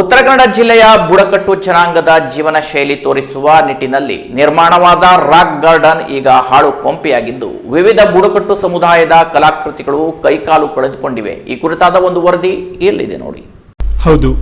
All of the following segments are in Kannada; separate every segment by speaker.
Speaker 1: ಉತ್ತರ ಕನ್ನಡ ಜಿಲ್ಲೆಯ ಬುಡಕಟ್ಟು ಜನಾಂಗದ ಜೀವನ ಶೈಲಿ ತೋರಿಸುವ ನಿಟ್ಟಿನಲ್ಲಿ ನಿರ್ಮಾಣವಾದ ರಾಕ್ ಗಾರ್ಡನ್ ಈಗ ಹಾಳು ಕೊಂಪೆಯಾಗಿದ್ದು, ವಿವಿಧ ಬುಡಕಟ್ಟು ಸಮುದಾಯದ ಕಲಾಕೃತಿಗಳು ಕೈಕಾಲು ಕಳೆದುಕೊಂಡಿವೆ. ಈ ಕುರಿತಾದ ಒಂದು ವರದಿ ಎಲ್ಲಿದೆ ನೋಡಿ.
Speaker 2: ಹೌದು.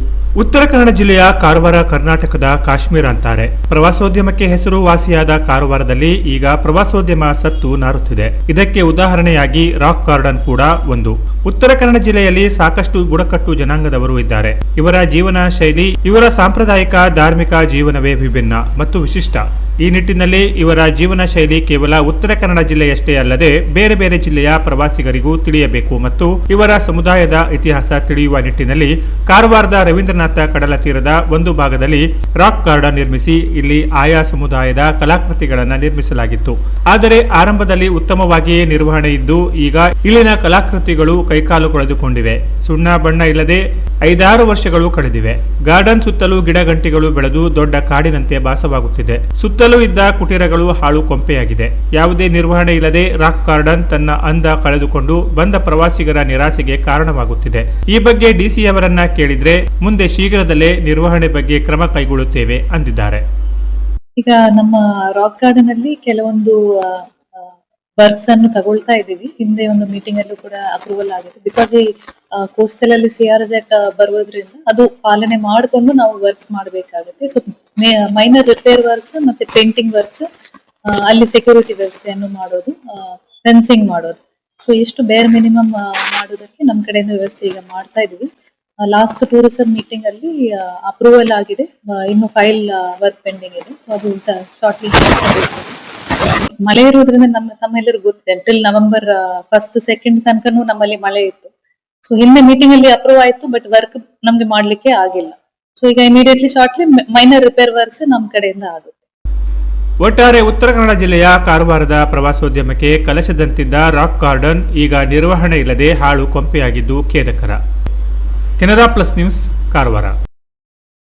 Speaker 2: ಉತ್ತರ ಕನ್ನಡ ಜಿಲ್ಲೆಯ ಕಾರವಾರ, ಕರ್ನಾಟಕದ ಕಾಶ್ಮೀರ ಅಂತಾರೆ. ಪ್ರವಾಸೋದ್ಯಮಕ್ಕೆ ಹೆಸರು ವಾಸಿಯಾದ ಕಾರವಾರದಲ್ಲಿ ಈಗ ಪ್ರವಾಸೋದ್ಯಮ ಸತ್ತು ನಾರುತ್ತಿದೆ. ಇದಕ್ಕೆ ಉದಾಹರಣೆಯಾಗಿ ರಾಕ್ ಗಾರ್ಡನ್ ಕೂಡ ಒಂದು. ಉತ್ತರ ಕನ್ನಡ ಜಿಲ್ಲೆಯಲ್ಲಿ ಸಾಕಷ್ಟು ಬುಡಕಟ್ಟು ಜನಾಂಗದವರು ಇದ್ದಾರೆ. ಇವರ ಜೀವನ ಶೈಲಿ, ಇವರ ಸಾಂಪ್ರದಾಯಿಕ ಧಾರ್ಮಿಕ ಜೀವನವೇ ವಿಭಿನ್ನ ಮತ್ತು ವಿಶಿಷ್ಟ. ಈ ನಿಟ್ಟಿನಲ್ಲಿ ಇವರ ಜೀವನ ಶೈಲಿ ಕೇವಲ ಉತ್ತರ ಕನ್ನಡ ಜಿಲ್ಲೆಯಷ್ಟೇ ಅಲ್ಲದೆ ಬೇರೆ ಬೇರೆ ಜಿಲ್ಲೆಯ ಪ್ರವಾಸಿಗರಿಗೂ ತಿಳಿಯಬೇಕು ಮತ್ತು ಇವರ ಸಮುದಾಯದ ಇತಿಹಾಸ ತಿಳಿಯುವ ನಿಟ್ಟಿನಲ್ಲಿ ಕಾರವಾರದ ರವೀಂದ್ರನಾಥ ಕಡಲ ತೀರದ ಒಂದು ಭಾಗದಲ್ಲಿ ರಾಕ್ ಗಾರ್ಡನ್ ನಿರ್ಮಿಸಿ ಇಲ್ಲಿ ಆಯಾ ಸಮುದಾಯದ ಕಲಾಕೃತಿಗಳನ್ನು ನಿರ್ಮಿಸಲಾಗಿತ್ತು. ಆದರೆ ಆರಂಭದಲ್ಲಿ ಉತ್ತಮವಾಗಿಯೇ ನಿರ್ವಹಣೆ ಇದ್ದು ಈಗ ಇಲ್ಲಿನ ಕಲಾಕೃತಿಗಳು ಕೈಕಾಲು ಕಳೆದುಕೊಂಡಿವೆ. ಸುಣ್ಣ ಬಣ್ಣ ಇಲ್ಲದೆ ಐದಾರು ವರ್ಷಗಳು ಕಳೆದಿವೆ. ಗಾರ್ಡನ್ ಸುತ್ತಲೂ ಗಿಡಗಂಟಿಗಳು ಬೆಳೆದು ದೊಡ್ಡ ಕಾಡಿನಂತೆ ಭಾಸವಾಗುತ್ತಿದೆ. ಸುತ್ತಲೂ ಇದ್ದ ಕುಟೀರಗಳು ಹಾಳು ಕೊಂಪೆಯಾಗಿದೆ. ಯಾವುದೇ ನಿರ್ವಹಣೆ ಇಲ್ಲದೆ ರಾಕ್ ಗಾರ್ಡನ್ ತನ್ನ ಅಂದ ಕಳೆದುಕೊಂಡು ಬಂದ ಪ್ರವಾಸಿಗರ ನಿರಾಸೆಗೆ ಕಾರಣವಾಗುತ್ತಿದೆ. ಈ ಬಗ್ಗೆ ಡಿಸಿ ಅವರನ್ನ ಕೇಳಿದ್ರೆ ಮುಂದೆ ಶೀಘ್ರದಲ್ಲೇ ನಿರ್ವಹಣೆ ಬಗ್ಗೆ ಕ್ರಮ ಕೈಗೊಳ್ಳುತ್ತೇವೆ ಅಂದಿದ್ದಾರೆ.
Speaker 3: ಈಗ ನಮ್ಮ ರಾಕ್ ಗಾರ್ಡನ್ ಅಲ್ಲಿ ಕೆಲವೊಂದು ವರ್ಕ್ಸ್ ಅನ್ನು ತಗೊಳ್ತಾ ಇದ್ದೀವಿ. ಹಿಂದೆ ಒಂದು ಮೀಟಿಂಗ್ ಅಲ್ಲೂ ಕೂಡ ಅಪ್ರೂವಲ್ ಆಗಿದೆ. ಬಿಕಾಸ್ ಈ ಕೋಸ್ಟಲ್ ಅಲ್ಲಿ ಸಿ ಆರ್ ಜೆಟ್ ಬರುವುದರಿಂದ ಅದು ಪಾಲನೆ ಮಾಡಿಕೊಂಡು ನಾವು ವರ್ಕ್ಸ್ ಮಾಡಬೇಕಾಗುತ್ತೆ. ಸೊ ಮೈನರ್ ರಿಪೇರ್ ವರ್ಕ್ಸ್ ಮತ್ತೆ ಪೇಂಟಿಂಗ್ ವರ್ಕ್ಸ್ ಅಲ್ಲಿ ಸೆಕ್ಯೂರಿಟಿ ವ್ಯವಸ್ಥೆಯನ್ನು ಮಾಡೋದು ಫೆನ್ಸಿಂಗ್ ಮಾಡೋದು. ಸೊ ಇಷ್ಟು ಬೇರ್ ಮಿನಿಮಮ್ ಮಾಡೋದಕ್ಕೆ ನಮ್ಮ ಕಡೆಯಿಂದ ವ್ಯವಸ್ಥೆ ಈಗ ಮಾಡ್ತಾ ಇದೀವಿ ಲಾಸ್ಟ್ ಟೂರಿಸಂ ಮೀಟಿಂಗ್ ಅಲ್ಲಿ ಅಪ್ರೂವಲ್ ಆಗಿದೆ. ಇನ್ನು ಫೈಲ್ ವರ್ಕ್ ಪೆಂಡಿಂಗ್ ಇದೆ. ಸೊ ಅದು ಶಾರ್ಟ್ಲಿ ಮಳೆ ಇರೋದ್ರಿಂದ ನಮ್ಮ ತಮ್ಮೆಲ್ಲರಿಗೂ ಗೊತ್ತಿದೆ. ಟಿಲ್ ನವೆಂಬರ್ ಫಸ್ಟ್ ಸೆಕೆಂಡ್ ತನಕನೂ ನಮ್ಮಲ್ಲಿ ಮಳೆ ಇತ್ತು. ಸೊ ಹಿಂದೆ ಮೀಟಿಂಗ್ ಅಲ್ಲಿ ಅಪ್ರೂವ್ ಆಯ್ತು ಬಟ್ ವರ್ಕ್ ನಮ್ಗೆ ಮಾಡ್ಲಿಕ್ಕೆ ಆಗಿಲ್ಲ. ಸೊ ಈಗ immediately shortly minor repair works ನಮ್ಮ ಕಡೆಯಿಂದ ಆಗುತ್ತೆ.
Speaker 2: ಒಟ್ಟಾರೆ ಉತ್ತರ ಕನ್ನಡ ಜಿಲ್ಲೆಯ ಕಾರವಾರದ ಪ್ರವಾಸೋದ್ಯಮಕ್ಕೆ ಕಲಶದಂತಿದ್ದ ರಾಕ್ ಗಾರ್ಡನ್ ಈಗ ನಿರ್ವಹಣೆ ಇಲ್ಲದೆ ಹಾಳು ಕೊಂಪೆಯಾಗಿದ್ದು ಖೇದಕರ. Canara plus news, Karwar.